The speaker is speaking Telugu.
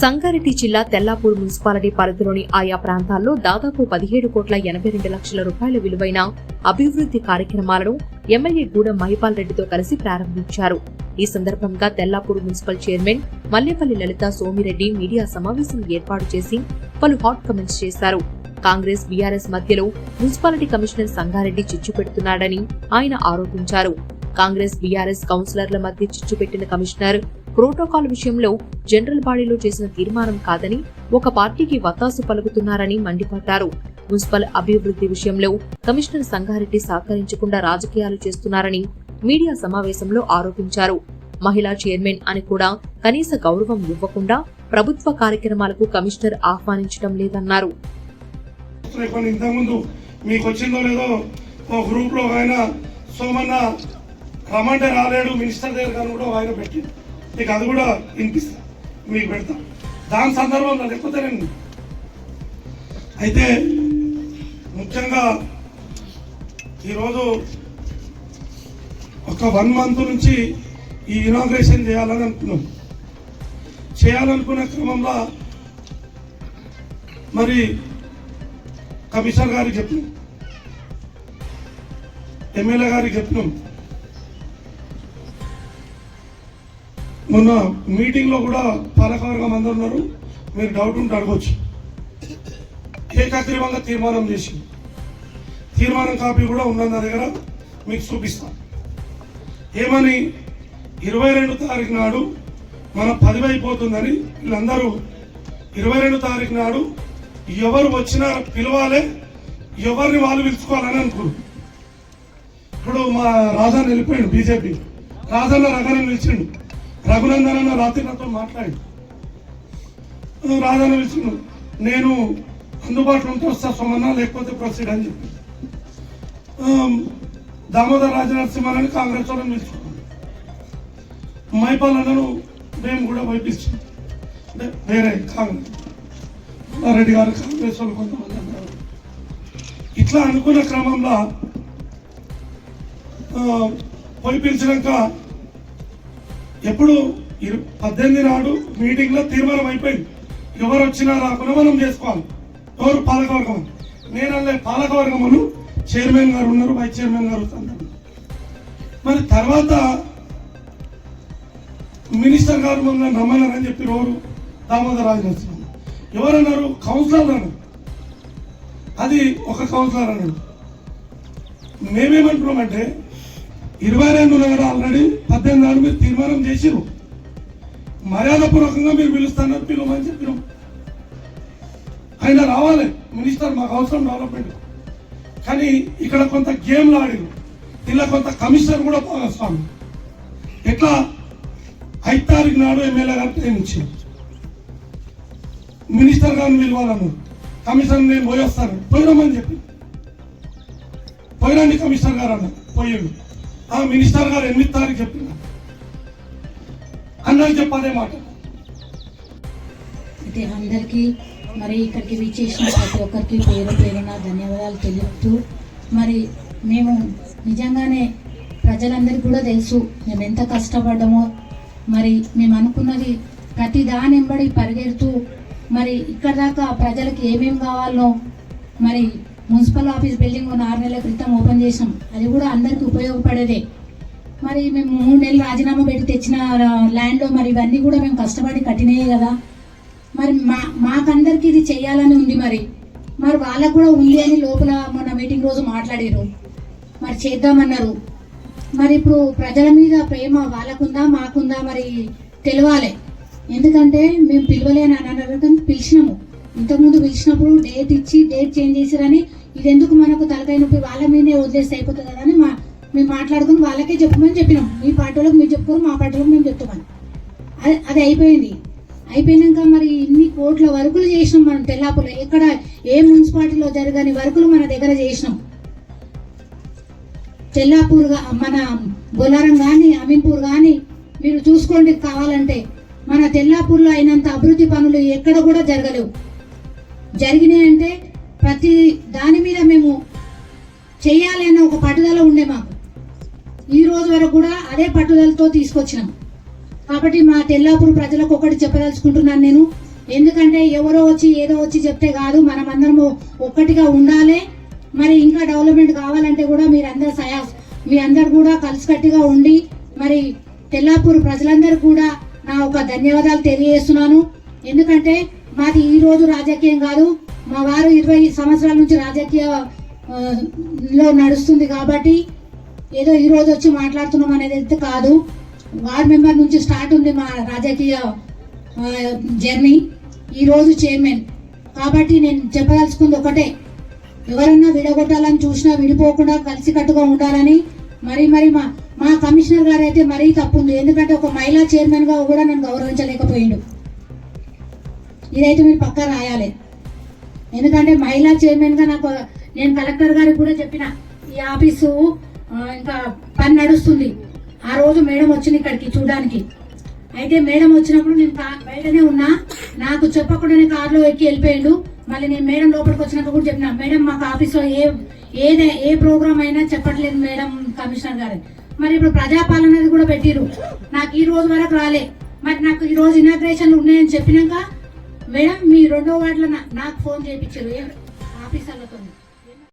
సంగారెడ్డి జిల్లా తెల్లాపూర్ మున్సిపాలిటీ పరిధిలోని ఆయా ప్రాంతాల్లో దాదాపు పదిహేడు కోట్ల ఎనభై రెండు లక్షల రూపాయల విలువైన అభివృద్ధి కార్యక్రమాలను ఎమ్మెల్యే గూడెం మహిపాల్ రెడ్డితో కలిసి ప్రారంభించారు. ఈ సందర్భంగా Tellapur municipal chairman Mallepalli Lalitha Somireddy media సమావేశం ఏర్పాటు చేసి పలు హాట్ కమెంట్స్ చేశారు. కాంగ్రెస్ బీఆర్ఎస్ మధ్యలో మున్సిపాలిటీ కమిషనర్ సంగారెడ్డి చిచ్చు పెడుతున్నాడని ఆయన ఆరోపించారు. కాంగ్రెస్ బీఆర్ఎస్ కౌన్సిలర్ల మధ్య చిచ్చు పెట్టిన కమిషనర్ ప్రోటోకాల్ విషయంలో జనరల్ బాడీలో చేసిన తీర్మానం కాదని ఒక పార్టీకి వత్తాసు పలుకుతున్నారని మండిపడ్డారు. మున్సిపల్ అభివృద్ధి విషయంలో కమిషనర్ సంగారెడ్డి సహకరించకుండా రాజకీయాలు చేస్తున్నారని మీడియా సమావేశంలో ఆరోపించారు. మహిళా చైర్మన్ అని కూడా కనీస గౌరవం ఇవ్వకుండా ప్రభుత్వ కార్యక్రమాలకు కమిషనర్ ఆహ్వానించడం లేదన్నారు. మీకు వచ్చిందో లేదో గ్రూప్లో ఆయన సోమన్న రమ్మంటే రాలేడు మినిస్టర్ దగ్గర కూడా ఆయన పెట్టింది మీకు అది కూడా వినిపిస్తా. మీకు పెడతా. దాని సందర్భంలో లేకపోతే నేను అయితే ముఖ్యంగా ఈరోజు ఒక వన్ మంత్ నుంచి ఈ ఇనాగ్రేషన్ చేయాలని అనుకున్నాం. చేయాలనుకునే క్రమంలో మరి కమిషనర్ గారికి చెప్పినాం. ఎమ్మెల్యే గారికి చెప్పినాం. మొన్న మీటింగ్లో కూడా పాలకవర్గం అందరు ఉన్నారు. మీరు డౌట్ ఉంటే అడగొచ్చు. ఏకాగ్రీవంగా తీర్మానం చేసి తీర్మానం కాపీ కూడా ఉన్న నా దగ్గర మీకు చూపిస్తాను ఏమని ఇరవై రెండు తారీఖు నాడు మన పదివి అయిపోతుందని వీళ్ళందరూ ఇరవై రెండు తారీఖు నాడు ఎవరు వచ్చినా పిలవాలి ఎవరిని వాళ్ళు పిలుచుకోవాలని అనుకున్నారు ఇప్పుడు మా రాజాన్ని వెళ్ళిపోయాడు బీజేపీ. రాజన్న రఘుని పిలిచిండు. రఘునందన్ అన్న రాత్రి నాతో మాట్లాడి రాజన్న విష్ణు నేను అందుబాటులో ఉంటే వస్తా సోమన్న లేకపోతే ప్రొసీడ్ అని చెప్పి. దామోదర్ రాజనరసింహారాన్ని కాంగ్రెస్ వాళ్ళని పిలుచుకున్నాను మైపాలన్నను మేము కూడా వైపిస్తాం అంటే వేరే కాంగ్రెస్. రెడ్డి గారు కాంగ్రెస్ వాళ్ళు కొంతమంది అన్నారు. ఇట్లా అనుకున్న క్రమంలో ఆ, పోయి పిలిచినాక ఎప్పుడు ఇరు పద్దెనిమిది నాడు మీటింగ్లో తీర్మానం అయిపోయింది. ఎవరు వచ్చినా రాకుండా మనం చేసుకోవాలి. ఎవరు పాలకవర్గం? అని. నేను అల్లే పాలకవర్గములు చైర్మన్ గారు ఉన్నారు వైస్ చైర్మన్ గారు ఉన్నారు. మరి తర్వాత మినిస్టర్ గారు మమ్మల్ని నమ్మలేరని చెప్పి ఎవరు? దామోదర్ రాజనరసింహ ఎవరన్నారు? కౌన్సిలర్ అన్నారు. అది ఒక కౌన్సిలర్ అన్నాడు. మేమేమంటున్నామంటే ఇరవై రెండు నాడు ఆల్రెడీ పద్దెనిమిది నాడు మీరు తీర్మానం చేసిరు మర్యాదపూర్వకంగా మీరు పిలుస్తున్నారు పిలవమని చెప్పినాం ఆయన రావాలి మినిస్టర్ మాకు అవసరం డెవలప్మెంట్. కానీ ఇక్కడ కొంత గేమ్లు ఆడిరు ఇలా కొంత కమిషనర్ కూడా భాగస్వామి ఎట్లా? ఐదు తారీఖు నాడు ఎమ్మెల్యే గారు టైం మినిస్టర్ గారిని పిలవాలన్నారు. కమిషనర్ నేను పోయి వస్తాను. పోయినామని చెప్పి. పోయినండి కమిషనర్ గారు అన్న పోయిండు. ఆ మినిస్టర్ గారు ఎనిమిది తారీఖు చెప్పింది అన్నకి చెప్పదే మాట. అయితే అందరికీ మరి ఇక్కడికి విచ్చేసిన ప్రతి ఒక్కరికి పేరు పేరున ధన్యవాదాలు తెలుపుతూ మరి మేము నిజంగానే ప్రజలందరికీ కూడా తెలుసు మేము ఎంత కష్టపడ్డామో. మరి మేము అనుకున్నది ప్రతి దాని వెంబడి పరిగెడుతూ మరి ఇక్కడ దాకా ప్రజలకు ఏమేమి కావాలో మరి మున్సిపల్ ఆఫీస్ బిల్డింగ్ ఉన్న ఆరు నెలల క్రితం ఓపెన్ చేసాం అది కూడా అందరికీ ఉపయోగపడేదే. మరి మేము మూడు నెలలు రాజీనామా పెట్టి తెచ్చిన ల్యాండ్లో మరి ఇవన్నీ కూడా మేము కష్టపడి కట్టినాయి కదా. మరి మా మాకందరికీ ఇది చేయాలని ఉంది మరి. మరి వాళ్ళకు కూడా ఉంది అని లోపల మొన్న మీటింగ్ రోజు మాట్లాడారు మరి చేద్దామన్నారు. మరి ఇప్పుడు ప్రజల మీద ప్రేమ వాళ్ళకుందా మాకుందా మరి తెలవాలి. ఎందుకంటే మేము పిలవలేని అని అన్నారు కానీ పిలిచినాము. ఇంతకుముందు పిలిచినప్పుడు డేట్ ఇచ్చి డేట్ చేంజ్ చేసిరని ఇది ఎందుకు మనకు తలకాయ నొప్పి వాళ్ళ మీదే వదిలేస్తే అయిపోతుంది కదా అని మా మేము మాట్లాడుకుని వాళ్ళకే చెప్పమని చెప్పినాం. మీ పార్టీలకు మీరు చెప్పుకోరు మా పార్టీలకు మేము చెప్తామని. అది అది అయిపోయింది. అయిపోయినాక మరి ఇన్ని కోట్ల వర్కులు చేసినాం మనం తెల్లాపులో ఎక్కడ ఏ మున్సిపాలిటీలో జరగని వర్కులు మన దగ్గర చేసినాం. తెల్లాపూర్ మన బొలారం కానీ అమీన్పూర్ కానీ మీరు చూసుకోండి కావాలంటే. మన తెల్లాపూర్లో అయినంత అభివృద్ధి పనులు ఎక్కడ కూడా జరగలేవు. జరిగినాయి అంటే ప్రతి దాని మీద మేము చేయాలి అన్న ఒక పట్టుదల ఉండే మాకు. ఈ రోజు వరకు కూడా అదే పట్టుదలతో తీసుకొచ్చినాం. కాబట్టి మా తెల్లాపూర్ ప్రజలకు ఒకటి చెప్పదలుచుకుంటున్నాను నేను. ఎందుకంటే ఎవరో వచ్చి ఏదో వచ్చి చెప్తే కాదు మనం అందరము ఒక్కటిగా ఉండాలి. మరి ఇంకా డెవలప్మెంట్ కావాలంటే కూడా మీరందరూ సయా మీ అందరు కూడా కలిసికట్టుగా ఉండి మరి తెల్లాపూర్ ప్రజలందరూ కూడా నా ఒక ధన్యవాదాలు తెలియజేస్తున్నాను. ఎందుకంటే మాది ఈ రోజు రాజకీయం కాదు. మా వారు ఇరవై సంవత్సరాల నుంచి రాజకీయ లో నడుస్తుంది కాబట్టి ఏదో ఈ రోజు వచ్చి మాట్లాడుతున్నాం అనేది అయితే కాదు. వార్డ్ మెంబర్ నుంచి స్టార్ట్ ఉంది మా రాజకీయ జర్నీ. ఈరోజు చైర్మన్. కాబట్టి నేను చెప్పదలుచుకుంది ఒకటే. ఎవరన్నా విడగొట్టాలని చూసినా విడిపోకుండా కలిసికట్టుగా ఉండాలని మరి మరి మా మా కమిషనర్ గారు అయితే మరీ తప్పుంది. ఎందుకంటే ఒక మహిళా చైర్మన్గా కూడా నన్ను గౌరవించలేకపోయిండు. ఇదైతే మీరు పక్కా రాయాలి. ఎందుకంటే మహిళా చైర్మన్గా నాకు నేను కలెక్టర్ గారికి కూడా చెప్పిన ఈ ఆఫీసు ఇంకా పని నడుస్తుంది. ఆ రోజు మేడం వచ్చింది ఇక్కడికి చూడడానికి. అయితే మేడం వచ్చినప్పుడు నేను బయటనే ఉన్నా. నాకు చెప్పకుండానే కారులో ఎక్కి వెళ్ళిపోయిండు. మళ్ళీ నేను మేడం లోపలికి వచ్చినాక కూడా చెప్పిన మేడం మాకు ఆఫీస్లో ఏ ఏదే ఏ ప్రోగ్రామ్ అయినా చెప్పట్లేదు మేడం కమిషనర్ గారు. మరి ఇప్పుడు ప్రజాపాలనది కూడా పెట్టిరు. నాకు ఈ రోజు వరకు రాలే. మరి నాకు ఈ రోజు ఇనాగ్రేషన్లు ఉన్నాయని చెప్పినాక మేడం మీ రెండో వార్డులో నాకు ఫోన్ చేయించారు. ఆఫీసర్లతో